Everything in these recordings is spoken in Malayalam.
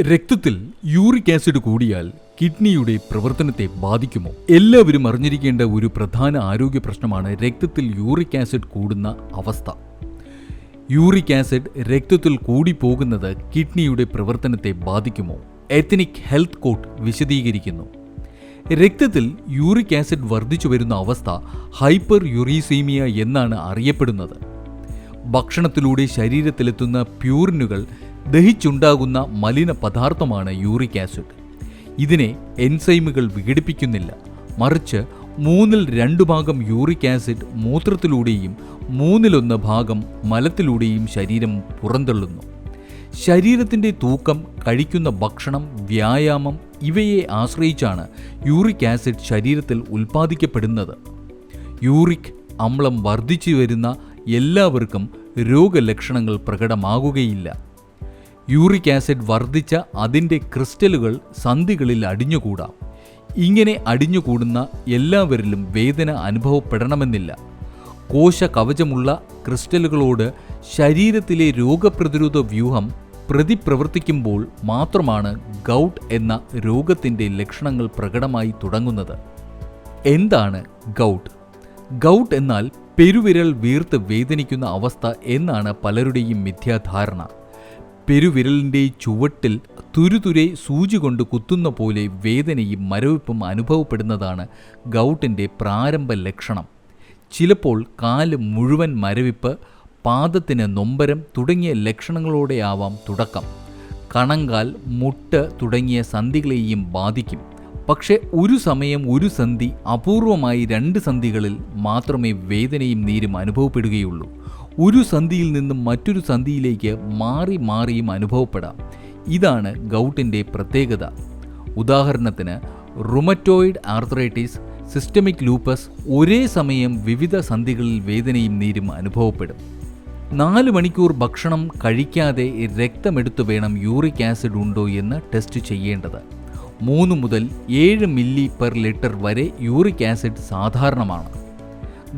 രക്തത്തിൽ യൂറിക് ആസിഡ് കൂടിയാൽ കിഡ്നിയുടെ പ്രവർത്തനത്തെ ബാധിക്കുമോ? എല്ലാവരും അറിഞ്ഞിരിക്കേണ്ട ഒരു പ്രധാന ആരോഗ്യ പ്രശ്നമാണ് രക്തത്തിൽ യൂറിക് ആസിഡ് കൂടുന്ന അവസ്ഥ. യൂറിക് ആസിഡ് രക്തത്തിൽ കൂടി കൂടിപ്പോകുന്നത് കിഡ്നിയുടെ പ്രവർത്തനത്തെ ബാധിക്കുമോ? എത്തനിക് ഹെൽത്ത് കോട്ട് വിശദീകരിക്കുന്നു. രക്തത്തിൽ യൂറിക് ആസിഡ് വർദ്ധിച്ചു വരുന്ന അവസ്ഥ ഹൈപ്പർ യുറീസീമിയ എന്നാണ് അറിയപ്പെടുന്നത്. ഭക്ഷണത്തിലൂടെ ശരീരത്തിലെത്തുന്ന പ്യൂറിനുകൾ ദഹിച്ചുണ്ടാകുന്ന മലിന പദാർത്ഥമാണ് യൂറിക് ആസിഡ്. ഇതിനെ എൻസൈമുകൾ വിഘടിപ്പിക്കുന്നില്ല. മറിച്ച് മൂന്നിൽ രണ്ടു ഭാഗം യൂറിക് ആസിഡ് മൂത്രത്തിലൂടെയും മൂന്നിലൊന്ന് ഭാഗം മലത്തിലൂടെയും ശരീരം പുറന്തള്ളുന്നു. ശരീരത്തിന്റെ തൂക്കം കഴിക്കുന്ന ഭക്ഷണം വ്യായാമം ഇവയെ ആശ്രയിച്ചാണ് യൂറിക് ആസിഡ് ശരീരത്തിൽ ഉൽപ്പാദിക്കപ്പെടുന്നത്. യൂറിക് അമ്ലം വർദ്ധിച്ചു വരുന്ന എല്ലാവർക്കും രോഗലക്ഷണങ്ങൾ പ്രകടമാകുകയില്ല. യൂറിക് ആസിഡ് വർദ്ധിച്ച അതിന്റെ ക്രിസ്റ്റലുകൾ സന്ധികളിൽ അടിഞ്ഞുകൂടാം. ഇങ്ങനെ അടിഞ്ഞുകൂടുന്ന എല്ലാവരിലും വേദന അനുഭവപ്പെടണമെന്നില്ല. കോശ കവചമുള്ള ക്രിസ്റ്റലുകളോട് ശരീരത്തിലെ രോഗപ്രതിരോധ വ്യൂഹം പ്രതിപ്രവർത്തിക്കുമ്പോൾ മാത്രമാണ് ഗൗട്ട് എന്ന രോഗത്തിന്റെ ലക്ഷണങ്ങൾ പ്രകടമായി തുടങ്ങുന്നത്. എന്താണ് ഗൗട്ട്? ഗൗട്ട് എന്നാൽ പെരുവിരൽ വീർത്ത് വേദനിക്കുന്ന അവസ്ഥ എന്നാണ് പലരുടെയും മിഥ്യാധാരണ. പെരുവിരലിന്റെ ചുവട്ടിൽ തുരുതുരെ സൂചി കൊണ്ട് കുത്തുന്ന പോലെ വേദനയും മരവിപ്പും അനുഭവപ്പെടുന്നതാണ് ഗൗട്ടിന്റെ പ്രാരംഭ ലക്ഷണം. ചിലപ്പോൾ കാൽ മുഴുവൻ മരവിപ്പ് പാദത്തിന് നൊമ്പരം തുടങ്ങിയ ലക്ഷണങ്ങളോടെയാവാം തുടക്കം. കണങ്കാൽ മുട്ട് തുടങ്ങിയ സന്ധികളെയും ബാധിക്കും. പക്ഷേ ഒരു സമയം ഒരു സന്ധി അപൂർവമായി രണ്ട് സന്ധികളിൽ മാത്രമേ വേദനയും നീരും അനുഭവപ്പെടുകയുള്ളൂ. ഒരു സന്ധിയിൽ നിന്നും മറ്റൊരു സന്ധിയിലേക്ക് മാറി മാറിയും അനുഭവപ്പെടാം. ഇതാണ് ഗൗട്ടിന്റെ പ്രത്യേകത. ഉദാഹരണത്തിന് റുമറ്റോയിഡ് ആർത്രൈറ്റിസ് സിസ്റ്റമിക് ലൂപ്പസ് ഒരേ സമയം വിവിധ സന്ധികളിൽ വേദനയും നീരും അനുഭവപ്പെടും. നാല് മണിക്കൂർ ഭക്ഷണം കഴിക്കാതെ രക്തമെടുത്തു വേണം യൂറിക് ആസിഡ് ഉണ്ടോ എന്ന് ടെസ്റ്റ് ചെയ്യേണ്ടത്. മൂന്ന് മുതൽ ഏഴ് മില്ലി പെർ ലിറ്റർ വരെ യൂറിക് ആസിഡ് സാധാരണമാണ്.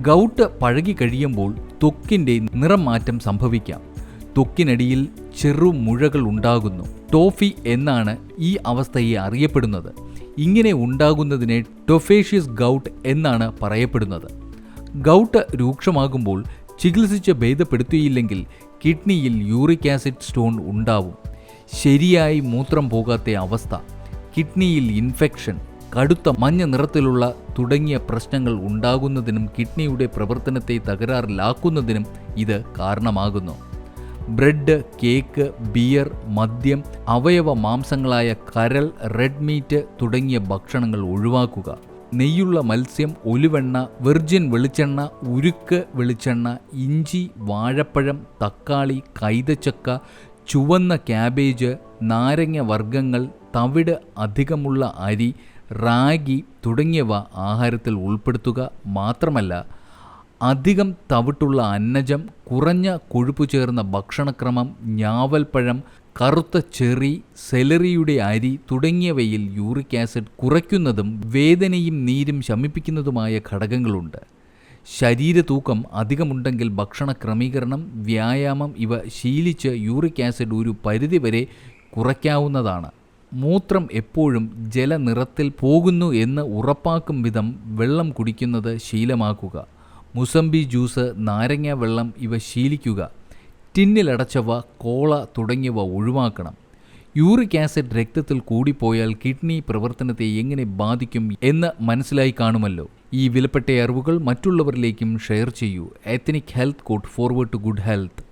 ഗൗട്ട് പഴകി കഴിയുമ്പോൾ ത്വക്കിന്റെ നിറം മാറ്റം സംഭവിക്കാം. ത്വക്കിനടിയിൽ ചെറു മുഴകൾ ഉണ്ടാകുന്നു. ടോഫി എന്നാണ് ഈ അവസ്ഥയെ അറിയപ്പെടുന്നത്. ഇങ്ങനെ ഉണ്ടാകുന്നതിനെ ടൊഫേഷ്യസ് ഗൗട്ട് എന്നാണ് പറയപ്പെടുന്നത്. ഗൗട്ട് രൂക്ഷമാകുമ്പോൾ ചികിത്സിച്ച് ഭേദപ്പെടുത്തിയില്ലെങ്കിൽ കിഡ്നിയിൽ യൂറിക് ആസിഡ് സ്റ്റോൺ ഉണ്ടാവും. ശരിയായി മൂത്രം പോകാത്ത അവസ്ഥ. കിഡ്നിയിൽ ഇൻഫെക്ഷൻ കടുത്ത മഞ്ഞ നിറത്തിലുള്ള തുടങ്ങിയ പ്രശ്നങ്ങൾ ഉണ്ടാകുന്നതിനും കിഡ്നിയുടെ പ്രവർത്തനത്തെ തകരാറിലാക്കുന്നതിനും ഇത് കാരണമാകുന്നു. ബ്രെഡ് കേക്ക് ബിയർ മദ്യം അവയവ മാംസങ്ങളായ കരൾ റെഡ് മീറ്റ് തുടങ്ങിയ ഭക്ഷണങ്ങൾ ഒഴിവാക്കുക. നെയ്യുള്ള മത്സ്യം ഒലുവെണ്ണ വെർജിൻ വെളിച്ചെണ്ണ ഉരുക്ക് വെളിച്ചെണ്ണ ഇഞ്ചി വാഴപ്പഴം തക്കാളി കൈതച്ചക്ക ചുവന്ന ക്യാബേജ് നാരങ്ങ വർഗങ്ങൾ തവിട് അധികമുള്ള അരി റാഗി തുടങ്ങിയവ ആഹാരത്തിൽ ഉൾപ്പെടുത്തുക മാത്രമല്ല അധികം തവിട്ടുള്ള അന്നജം കുറഞ്ഞ കൊഴുപ്പ് ചേർന്ന ഭക്ഷണക്രമം ഞാവൽപ്പഴം കറുത്ത ചെറി സെലറിയുടെ അരി തുടങ്ങിയവയിൽ യൂറിക് ആസിഡ് കുറയ്ക്കുന്നതും വേദനയും നീരും ശമിപ്പിക്കുന്നതുമായ ഘടകങ്ങളുണ്ട്. ശരീര തൂക്കം അധികമുണ്ടെങ്കിൽ ഭക്ഷണ ക്രമീകരണം വ്യായാമം ഇവ ശീലിച്ച് യൂറിക് ആസിഡ് ഒരു പരിധിവരെ കുറയ്ക്കാവുന്നതാണ്. മൂത്രം എപ്പോഴും ജലനിറത്തിൽ പോകുന്നു എന്ന് ഉറപ്പാക്കും വിധം വെള്ളം കുടിക്കുന്നത് ശീലമാക്കുക. മുസംബി ജ്യൂസ് നാരങ്ങ വെള്ളം ഇവ ശീലിക്കുക. ടിന്നിലടച്ചവ കോള തുടങ്ങിയവ ഒഴിവാക്കണം. യൂറിക് ആസിഡ് രക്തത്തിൽ കൂടിപ്പോയാൽ കിഡ്നി പ്രവർത്തനത്തെ എങ്ങനെ ബാധിക്കും എന്ന് മനസ്സിലായി കാണുമല്ലോ. ഈ വിലപ്പെട്ട അറിവുകൾ മറ്റുള്ളവരിലേക്കും ഷെയർ ചെയ്യൂ. Ethnic health court forward to good health